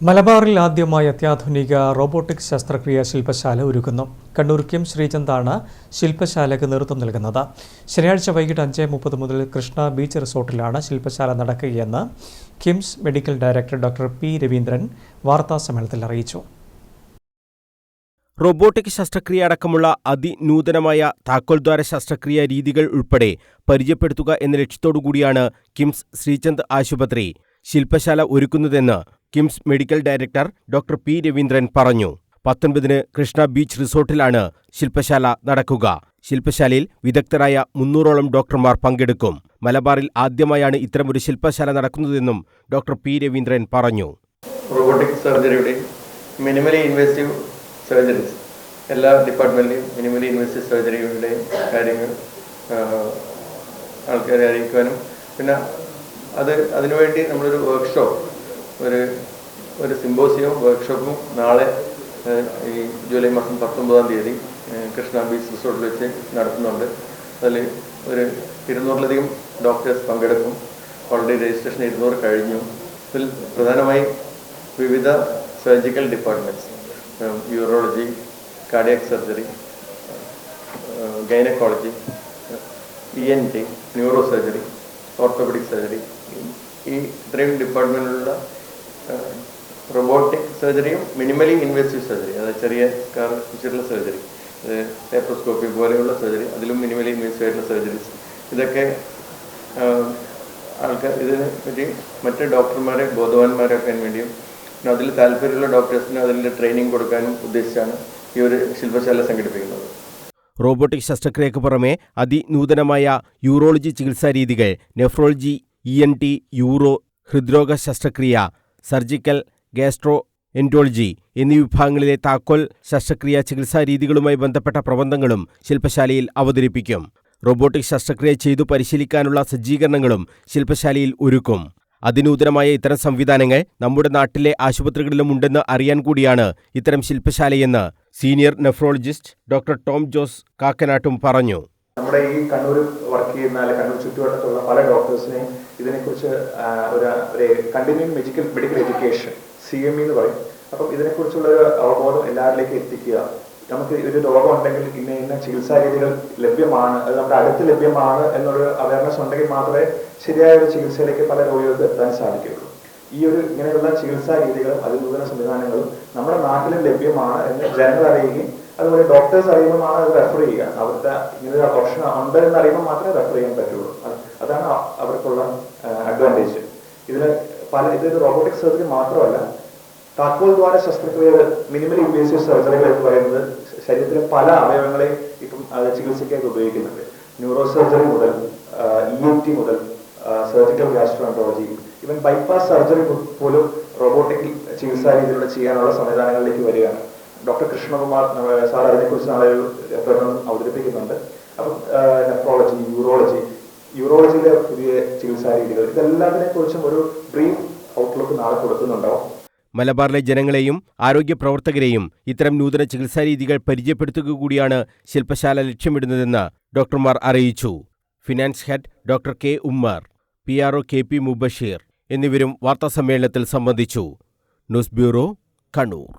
മലബാറിൽ ആദ്യമായി അത്യാധുനിക റോബോട്ടിക് ശസ്ത്രക്രിയ ശില്പശാല ഒരുക്കുന്നു. കണ്ണൂർ കിം ശ്രീചന്താണ് ശില്പശാലയ്ക്ക് നേതൃത്വം നൽകുന്നത്. ശനിയാഴ്ച വൈകിട്ട് അഞ്ച് മുപ്പത് മുതൽ കൃഷ്ണ ബീച്ച് റിസോർട്ടിലാണ് ശില്പശാല നടക്കുകയെന്ന് KIMS medical director doctor P Raveendran വാർത്താസമ്മേളനത്തിൽ അറിയിച്ചു. റോബോട്ടിക് ശസ്ത്രക്രിയ അടക്കമുള്ള അതിനൂതനമായ താക്കോൽദ്വാര ശസ്ത്രക്രിയ രീതികൾ ഉൾപ്പെടെ പരിചയപ്പെടുത്തുക എന്ന ലക്ഷ്യത്തോടുകൂടിയാണ് കിംസ് ശ്രീചന്ദ് ആശുപത്രി ശില്പശാല ഒരുക്കുന്നതെന്ന് KIMS medical director doctor P Raveendran പറഞ്ഞു. പത്തൊൻപതിന് കൃഷ്ണ ബീച്ച് റിസോർട്ടിലാണ് ശില്പശാല നടക്കുക. ശില്പശാലയിൽ വിദഗ്ധരായ മുന്നൂറോളം ഡോക്ടർമാർ പങ്കെടുക്കും. മലബാറിൽ ആദ്യമായാണ് ഇത്തരമൊരു ശില്പശാല നടക്കുന്നതെന്നും ഡോക്ടർ പി രവീന്ദ്രൻ പറഞ്ഞു. റോബോട്ടിക് സർജറിയുടെ മിനിമലി ഇൻവേസീവ് സർജറീസ് എല്ലാ ഡിപ്പാർട്ട്മെന്റിലെയും മിനിമലി ഇൻവേസീവ് സർജറികളുടെ കാര്യങ്ങൾ ആൾക്കാരെ അറിയിക്കാനും പിന്നെ അത് അതിനുവേണ്ടി നമ്മളൊരു വർക്ക്ഷോപ്പ് ഒരു ഒരു സിമ്പോസിയവും വർക്ക്ഷോപ്പും നാളെ ഈ ജൂലൈ മാസം പത്തൊമ്പതാം തീയതി കൃഷ്ണ ബീച്ച് റിസോർട്ടിൽ വെച്ച് നടത്തുന്നുണ്ട്. അതിൽ ഒരു ഇരുന്നൂറിലധികം ഡോക്ടേഴ്സ് പങ്കെടുക്കും. ഓൾറെഡി രജിസ്ട്രേഷൻ ഇരുന്നൂറ് കഴിഞ്ഞു. ഇതിൽ പ്രധാനമായും വിവിധ surgical departments urology cardiac surgery gynaecology E N T neuro surgery orthopaedic surgery ഈ ഇത്രയും ഡിപ്പാർട്ട്മെന്റിലുള്ള റൊബോട്ടിക് സർജറിയും മിനിമലി ഇൻവേസീവ് സർജറി അതായത് ചെറിയ സ്കാർ സർജറി ലാപ്രോസ്കോപ്പി പോലെയുള്ള സർജറി അതിലും മിനിമലി ഇൻവേസീവ് ആയിട്ടുള്ള സർജറീസ് ഇതൊക്കെ ആൾക്കാർ ഇതിനെ പറ്റി മറ്റ് ഡോക്ടർമാരെ ബോധവാന്മാരാക്കാൻ വേണ്ടിയും പിന്നെ അതിൽ താല്പര്യമുള്ള ഡോക്ടേഴ്സിന് അതിന്റെ ട്രെയിനിങ് കൊടുക്കാനും ഉദ്ദേശിച്ചാണ് ഈ ഒരു ശില്പശാല സംഘടിപ്പിക്കുന്നത്. റോബോട്ടിക് ശസ്ത്രക്രിയക്ക് പുറമെ അതിനൂതനമായ യൂറോളജി ചികിത്സാ രീതികൾ nephrology E N T uro ഹൃദ്രോഗ ശസ്ത്രക്രിയ സർജിക്കൽ ഗാസ്ട്രോ എൻഡോളജി എന്നീ വിഭാഗങ്ങളിലെ താക്കോൽ ശസ്ത്രക്രിയ ചികിത്സാ രീതികളുമായി ബന്ധപ്പെട്ട പ്രബന്ധങ്ങളും ശില്പശാലയിൽ അവതരിപ്പിക്കും. റോബോട്ടിക് ശസ്ത്രക്രിയ ചെയ്തു പരിശീലിക്കാനുള്ള സജ്ജീകരണങ്ങളും ശില്പശാലയിൽ ഒരുക്കും. അതിനൂതനമായ ഇത്തരം സംവിധാനങ്ങൾ നമ്മുടെ നാട്ടിലെ ആശുപത്രികളിലും ഉണ്ടെന്ന് അറിയാൻ കൂടിയാണ് ഇത്തരം ശില്പശാലയെന്ന് senior nephrologist doctor Tom Jose കാക്കനാട്ടും പറഞ്ഞു. നമ്മുടെ ഈ കണ്ണൂർ വർക്ക് ചെയ്യുന്ന അല്ലെങ്കിൽ കണ്ണൂർ ചുറ്റുവട്ടത്തുള്ള പല ഡോക്ടേഴ്സിനെയും ഇതിനെക്കുറിച്ച് ഒരു ഒരു medical medical education C M എന്ന് പറയും. അപ്പം ഇതിനെക്കുറിച്ചുള്ള ഒരു അവബോധം എല്ലാവരിലേക്കും എത്തിക്കുക. നമുക്ക് ഒരു രോഗം ഉണ്ടെങ്കിൽ ഇന്ന ഇന്ന ചികിത്സാ രീതികൾ ലഭ്യമാണ് അത് നമ്മുടെ അടുത്ത് ലഭ്യമാണ് എന്നൊരു അവയർനെസ് ഉണ്ടെങ്കിൽ മാത്രമേ ശരിയായ ഒരു ചികിത്സയിലേക്ക് പല രോഗികൾക്ക് എത്താൻ സാധിക്കുകയുള്ളൂ. ഈ ഒരു ഇങ്ങനെയുള്ള ചികിത്സാ രീതികളും അതിനൂതന സംവിധാനങ്ങളും നമ്മുടെ നാട്ടിലും ലഭ്യമാണ് എന്ന് ജനങ്ങൾ അറിയുകയും അതുപോലെ ഡോക്ടേഴ്സ് അറിയുമ്പോൾ ആണ് അത് റെഫർ ചെയ്യുക. അവരുടെ ഇങ്ങനൊരു ഓപ്ഷൻ ഉണ്ട് എന്ന് അറിയുമ്പോൾ മാത്രമേ റെഫർ ചെയ്യാൻ പറ്റുള്ളൂ. അതാണ് അവർക്കുള്ള അഡ്വാന്റേജ് ഇതിന് പല ഇതൊരു റോബോട്ടിക് സർജറി മാത്രമല്ല താക്കോൽ ദ്വാര ശസ്ത്രക്രിയകൾ മിനിമൽ ഇൻവേസീവ് സർജറികൾ എന്ന് പറയുന്നത് ശരീരത്തിലെ പല അവയവങ്ങളെയും ഇപ്പം ചികിത്സയ്ക്കായിട്ട് ഉപയോഗിക്കുന്നുണ്ട്. ന്യൂറോ സർജറി മുതൽ ഇ ടി മുതൽ സർജിക്കൽ ഗാസ്ട്രോൻട്രോളജി ഇവൻ ബൈപ്പാസ് സർജറി പോലും റോബോട്ടിക് ചികിത്സാ രീതിയിലൂടെ ചെയ്യാനുള്ള സംവിധാനങ്ങളിലേക്ക് വരികയാണ്. ഡോക്ടർ കൃഷ്ണകുമാർ സാർ അതിനെക്കുറിച്ച് നാളെ ഒരു പ്രകടനം അവതരിപ്പിക്കുന്നുണ്ട്. അപ്പം നെഫ്രോളജി യൂറോളജി യൂറോളജിയിലെ പുതിയ ചികിത്സാ രീതികൾ ഇതെല്ലാത്തിനെ കുറിച്ചും ഒരു ബ്രീഫ് ഔട്ട്ലുക്ക് നാളെ കൊടുക്കുന്നുണ്ടാവും. മലബാറിലെ ജനങ്ങളെയും ആരോഗ്യ പ്രവർത്തകരെയും ഇത്തരം നൂതന ചികിത്സാ രീതികൾ പരിചയപ്പെടുത്തുക കൂടിയാണ് ശില്പശാല ലക്ഷ്യമിടുന്നതെന്ന് ഡോക്ടർമാർ അറിയിച്ചു. Finance head doctor K Ummer P R O K P Mubasheer എന്നിവരും വാർത്താസമ്മേളനത്തിൽ സംബന്ധിച്ചു. News bureau Kannur.